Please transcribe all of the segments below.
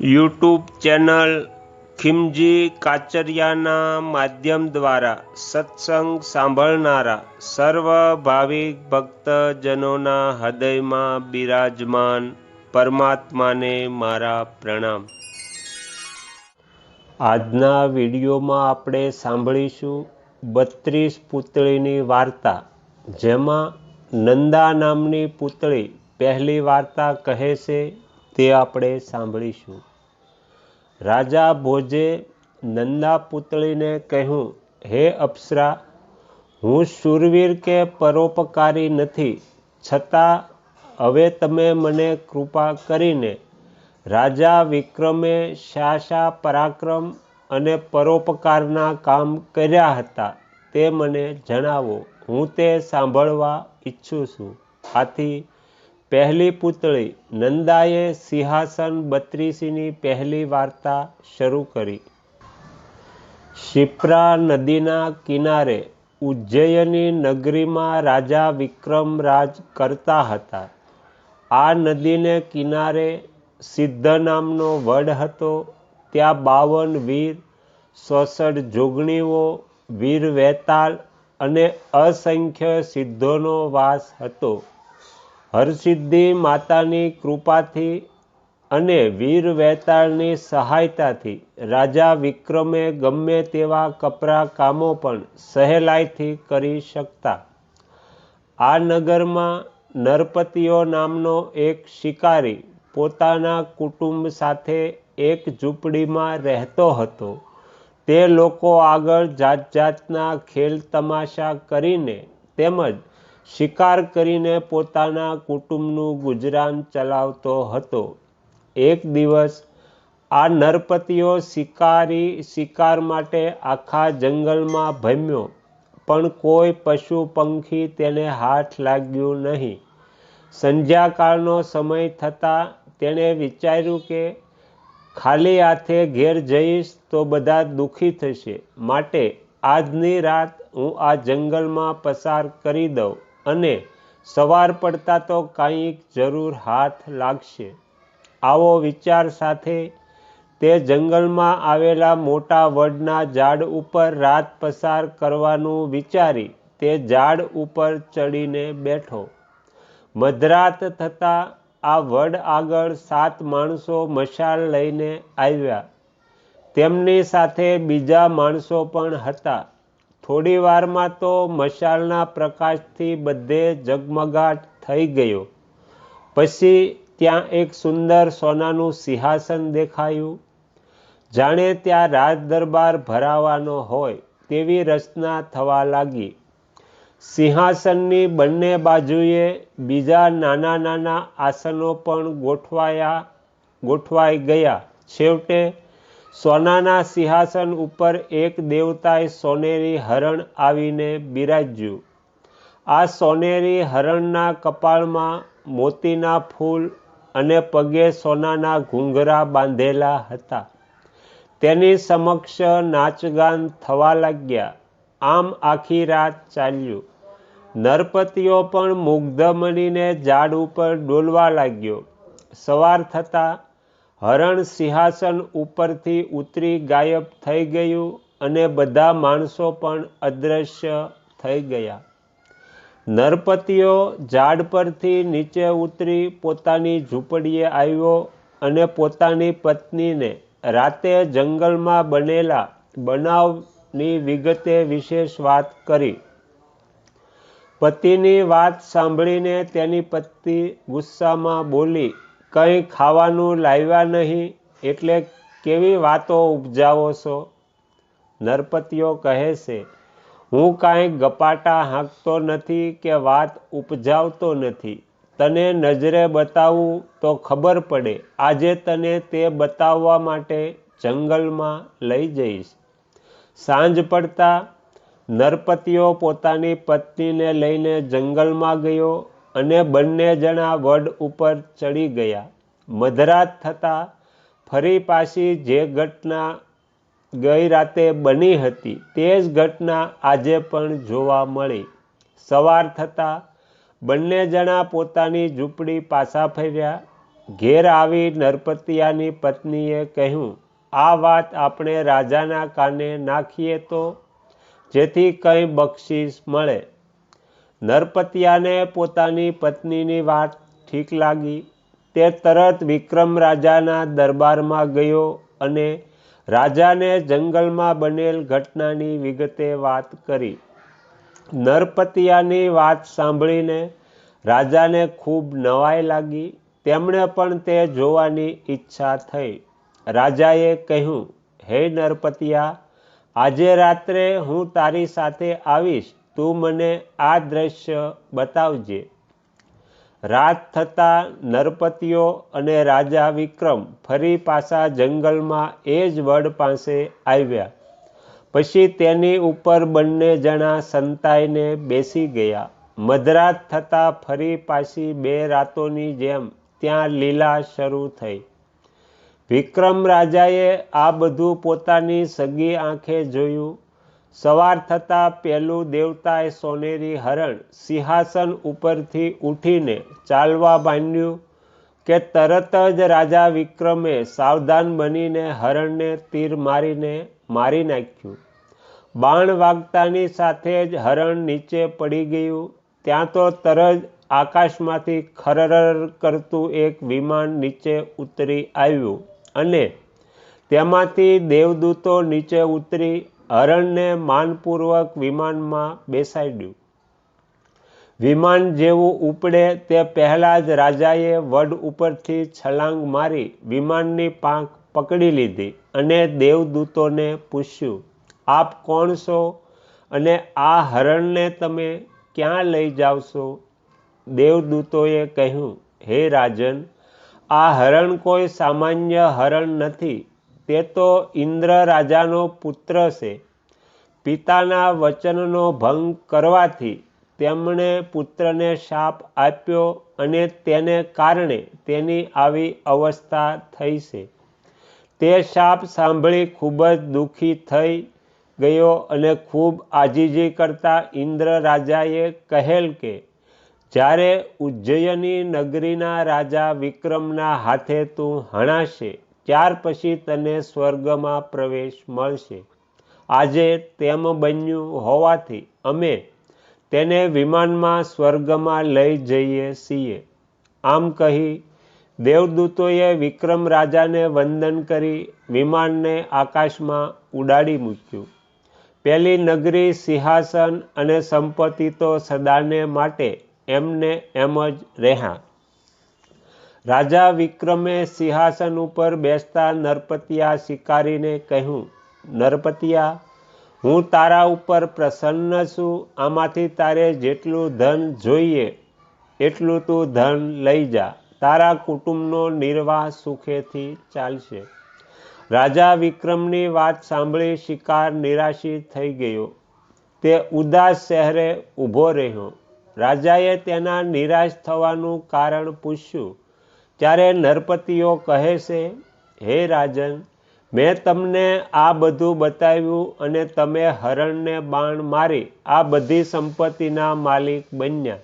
YouTube channel ખિમજી કાચરિયાના માધ્યમ દ્વારા સત્સંગ સાંભળનારા સર્વ ભાવિક ભક્તજનોના હૃદયમાં બિરાજમાન પરમાત્માને મારા પ્રણામ. આજના વિડીયોમાં આપણે સાંભળીશું બત્રીસ પુતળીની વાર્તા, જેમાં નંદા નામની પુતળી પહેલી વાર્તા કહે છે તે આપણે સાંભળીશું. રાજા ભોજે નંદા પુતળીને કહ્યું, હે અપ્સરા, હું શૂરવીર કે પરોપકારી નથી. છતાં હવે તમે મને કૃપા કરીને રાજા વિક્રમે શા શા પરાક્રમ અને પરોપકારના કામ કર્યા હતા તે મને જણાવો. હું તે સાંભળવા ઈચ્છું છું. આથી પહેલી પુતળી નંદાએ સિંહાસન બત્રીસીની પહેલી વાર્તા શરૂ કરી. શિપ્રા નદીના કિનારે ઉજ્જયની નગરીમાં રાજા વિક્રમરાજ કરતા હતા. આ નદીને કિનારે સિદ્ધ નામનો વડ હતો. ત્યાં બાવન વીર, સોસઠ જોગણીઓ, વીર વેતાલ અને અસંખ્ય સિદ્ધોનો વાસ હતો. હરસિદ્ધિ માતાની કૃપાથી અને વીર વેતાળની સહાયતાથી રાજા વિક્રમે ગમે તેવા કપરા કામો પણ સહેલાઈથી કરી શકતા. આ નગરમાં નરપતિઓ નામનો એક શિકારી પોતાના કુટુંબ સાથે એક ઝૂંપડીમાં રહેતો હતો. તે લોકો આગળ જાત જાતના ખેલ તમાશા કરીને તેમજ શિકાર કરીને પોતાના કુટુંબનું ગુજરાન ચલાવતો હતો. એક દિવસ આ નરપતિઓ શિકારી, શિકાર માટે આખા જંગલમાં ભમ્યો, પણ કોઈ પશુ પંખી તેને હાથ લાગ્યું નહીં. સંધ્યાકાળનો સમય થતાં તેણે વિચાર્યું કે, ખાલી હાથે ઘેર જઈશ તો બધા દુઃખી થશે. માટે આજની રાત હું આ જંગલમાં પસાર કરી દઉં. અને સવાર પડતા તો કંઈક જરૂર હાથ લાગશે. આવો વિચાર સાથે તે જંગલમાં આવેલા મોટા વડના ઝાડ ઉપર રાત પસાર કરવાનું વિચારી તે ઝાડ ઉપર ચડીને બેઠો. મધરાત થતાં આ વડ આગળ સાત માણસો મશાલ લઈને આવ્યા. તેમની સાથે બીજા માણસો પણ હતા. થોડી વારમાં તો મશાલના પ્રકાશથી બધે જગમગાટ થઈ ગયો. પછી ત્યાં એક સુંદર સોનાનું સિંહાસન દેખાયું. જાણે ત્યાં રાજ દરબાર ભરાવાનો હોય તેવી રચના થવા લાગી. સિંહાસનની બંને બાજુએ બીજા નાના નાના આસનો પણ ગોઠવાયા, ગોઠવાઈ ગયા. છેવટે સોનાના સિંહાસન ઉપર એક દેવતાએ સોનેરી હરણ આવીને બિરાજ્યું. આ સોનેરી હરણના કપાળમાં મોતીના ફૂલ અને પગે સોનાના ઘૂંઘરા બાંધેલા હતા. તેની સમક્ષ નાચગાન થવા લાગ્યા. આમ આખી રાત ચાલ્યું. નરપતિઓ પણ મુગ્ધ મનીને ઝાડ ઉપર ડોલવા લાગ્યો. સવાર થતાં હરણ સિંહાસન ઉપરથી ઉતરી ગાયબ થઈ ગયું અને બધા માણસો પણ અદૃશ્ય થઈ ગયા. નરપતિઓ ઝાડ પરથી નીચે ઉતરી પોતાની ઝૂંપડીએ આવ્યો અને પોતાની પત્નીને રાતે જંગલમાં બનેલા બનાવની વિગતે વિશેષ વાત કરી. પતિની વાત સાંભળીને તેની પત્ની ગુસ્સામાં બોલી કંઈ ખાવાનું લાવ્યા નહીં, એટલે કેવી વાતો ઉપજાવો છો? નરપતિઓ કહે છે, હું કાંઈ ગપાટા હાંકતો નથી કે વાત ઉપજાવતો નથી. તને નજરે બતાવું તો ખબર પડે. આજે તને તે બતાવવા માટે જંગલમાં લઈ જઈશ. સાંજ પડતા નરપતિઓ પોતાની પત્નીને લઈને જંગલમાં ગયો. અને બંને જણા વડ ઉપર ચડી ગયા. મધરાત થતાં ફરી પાછી જે ઘટના ગઈ રાતે બની હતી તે જ ઘટના આજે પણ જોવા મળી. સવાર થતાં બંને જણા પોતાની ઝૂંપડી પાછા ફર્યા. ઘેર આવી નરપતિયાની પત્નીએ કહ્યું, આ વાત આપણે રાજાના કાને નાખીએ તો? જેથી કંઈ બક્ષિસ મળે. નરપતિયાને પોતાની પત્નીની વાત ઠીક લાગી. તે તરત વિક્રમ રાજાના દરબારમાં ગયો અને રાજાને જંગલમાં બનેલ ઘટનાની વિગતે વાત કરી. નરપતિયાની વાત સાંભળીને રાજાને ખૂબ નવાઈ લાગી. તેમણે પણ તે જોવાની ઈચ્છા થઈ. રાજાએ કહ્યું, હે નરપતિયા, આજે રાત્રે હું તારી સાથે આવીશ. તું મને આ દ્રશ્ય બતાવજે. રાત થતાં નરપતિઓ અને રાજા વિક્રમ ફરી પાછા જંગલમાં એ જ વડ પાસે આવ્યા. પછી તેની ઉપર બંને જણા સંતાઈને બેસી ગયા. મધરાત થતાં ફરી પાછી બે રાતોની જેમ ત્યાં લીલા શરૂ થઈ. વિક્રમ રાજાએ આ બધું પોતાની સગી આંખે જોયું. સવાર થતાં પેલું દેવતાએ સોનેરી હરણ સિંહાસન ઉપરથી ઉઠીને ચાલવા માંડ્યું કે તરત જ રાજા વિક્રમે સાવધાન બનીને હરણને તીર મારીને મારી નાખ્યું. બાણ વાગતાની સાથે જ હરણ નીચે પડી ગયું. ત્યાં તો તરત આકાશમાંથી ખરર કરતું એક વિમાન નીચે ઉતરી આવ્યું અને તેમાંથી દેવદૂતો નીચે ઉતરી હરણને માનપૂર્વક વિમાનમાં બેસાડ્યું. વિમાન જેવું ઉપડે તે પહેલાં જ રાજાએ વડ ઉપરથી છલાંગ મારી વિમાનની પાંખ પકડી લીધી અને દેવદૂતોને પૂછ્યું, આપ કોણ છો અને આ હરણને તમે ક્યાં લઈ જાવશો દેવદૂતોએ કહ્યું, હે રાજન, આ હરણ કોઈ સામાન્ય હરણ નથી. તે તો ઇન્દ્ર રાજાનો પુત્ર છે. પિતાના વચનનો ભંગ કરવાથી તેમણે પુત્રને શાપ આપ્યો અને તેને કારણે તેની આવી અવસ્થા થઈ છે. તે શાપ સાંભળી ખૂબ જ દુઃખી થઈ ગયો અને ખૂબ આજીજી કરતા ઇન્દ્ર રાજાએ કહેલ કે, જ્યારે ઉજ્જયની નગરીના રાજા વિક્રમના હાથે તું હણાશે ત્યાર પછી તને સ્વર્ગમાં પ્રવેશ મળશે. આજે તેમ બન્યું હોવાથી અમે તેને વિમાનમાં સ્વર્ગમાં લઈ જઈએ છીએ. આમ કહી દેવદૂતોએ વિક્રમ રાજાને વંદન કરી વિમાનને આકાશમાં ઉડાડી મૂક્યું. પેલી નગરી સિંહાસન અને સંપત્તિ તો સદાને માટે એમને એમ જ રહ્યા. રાજા વિક્રમે સિંહાસન ઉપર બેસતા નરપતિયા શિકારીને કહ્યું, નરપતિયા, હું તારા ઉપર પ્રસન્ન છું. આમાંથી તારે જેટલું ધન જોઈએ, એટલું તું ધન લઈ જા. તારા કુટુંબનો નિર્વાહ સુખેથી ચાલશે. રાજા વિક્રમની વાત સાંભળી શિકાર નિરાશિત થઈ ગયો. તે ઉદાસ શહેરે ઊભો રહ્યો. રાજાએ તેના નિરાશ થવાનું કારણ પૂછ્યું ત્યારે નરપતિઓ કહે છે, હે રાજન, મેં તમને આ બધું બતાવ્યું અને તમે હરણને બાણ મારી આ બધી સંપત્તિના માલિક બન્યા.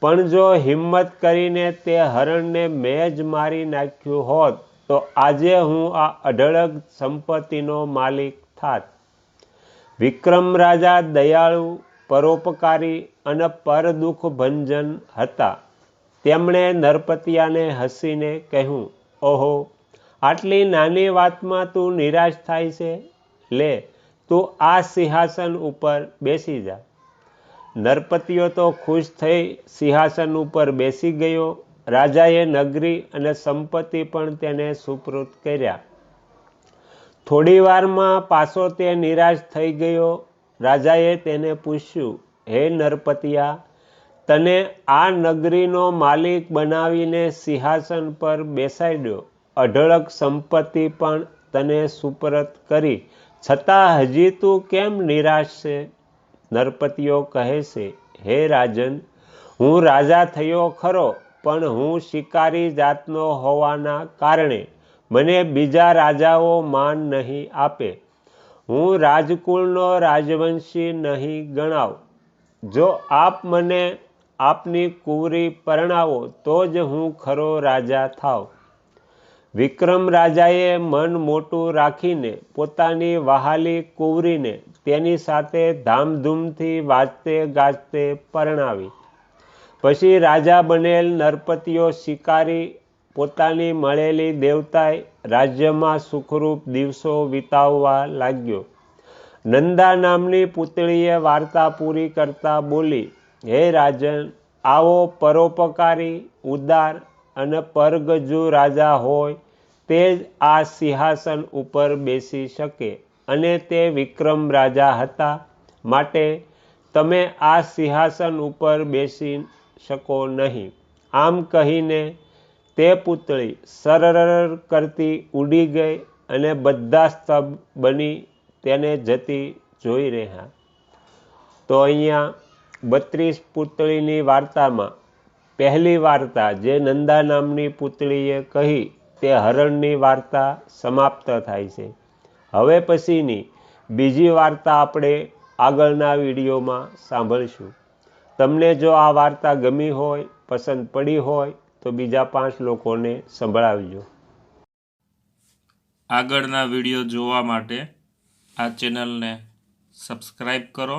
પણ જો હિંમત કરીને તે હરણને મેં જ મારી નાખ્યું હોત, તો આજે હું આ અઢળક સંપત્તિનો માલિક થાત. વિક્રમ રાજા દયાળુ, પરોપકારી અને પરદુઃખ ભંજન હતા. તેમણે નરપતિયાને હસીને કહ્યું, ઓહો, આટલી નાની વાતમાં તું નિરાશ થાય છે? લે, તું આ સિંહાસન ઉપર બેસી જા. નરપતિઓ તો ખુશ થઈ સિંહાસન ઉપર બેસી ગયો. રાજાએ નગરી અને સંપત્તિ પણ તેને સુપૃત કર્યા. થોડી વારમાં પાછો તે નિરાશ થઈ ગયો. રાજાએ તેને પૂછ્યું, હે નરપતિયા તને આ નગરીનો માલિક બનાવીને સિંહાસન પર બેસાડ્યો અઢળક સંપત્તિ પણ તને સુપરત કરી. છતાં હજી તું કેમ નિરાશ છે? નરપતિઓ કહે છે, હે રાજન, હું રાજા થયો ખરો, પણ હું શિકારી જાતનો હોવાના કારણે મને બીજા રાજાઓ માન નહીં આપે. હું રાજકુળનો રાજવંશી નહીં ગણાવ. જો આપ મને આપની કુંવરી પરણાવો, તો જ હું ખરો રાજા થાવ. વિક્રમ રાજાએ મન મોટું રાખીને પોતાની વહાલી કુંવરીને તેની સાથે ધામધૂમથી વાજતે ગાજતે પરણાવી. પછી રાજા બનેલ નરપતિઓ શિકારી પોતાની મળેલી દેવતાએ રાજ્યમાં સુખરૂપ દિવસો વિતાવવા લાગ્યો. નંદા નામની પુતળીએ વાર્તા પૂરી કરતા બોલી હે રાજન, આવો પરોપકારી, ઉદાર અને પરગજુ રાજા હોય તે જ આ સિંહાસન ઉપર બેસી શકે અને તે વિક્રમ રાજા હતા માટે તમે આ સિંહાસન ઉપર બેસી શકો નહીં. આમ કહીને તે પુતળી સરર કરતી ઉડી ગઈ અને બધા સ્તભ બની તેને જતી જોઈ રહ્યા. તો અહીંયા બત્રીસ પુતળીની વાર્તામાં પહેલી વાર્તા જે નંદા નામની પુતળીએ કહી તે હરણની વાર્તા સમાપ્ત થાય છે. હવે પછીની બીજી વાર્તા આપણે આગળના વિડીયોમાં સાંભળીશું. તમને જો આ વાર્તા ગમી હોય, પસંદ પડી હોય, તો બીજા પાંચ લોકોને સંભળાવજો. આગળના વીડિયો જોવા માટે આ ચેનલને સબસ્ક્રાઈબ કરો.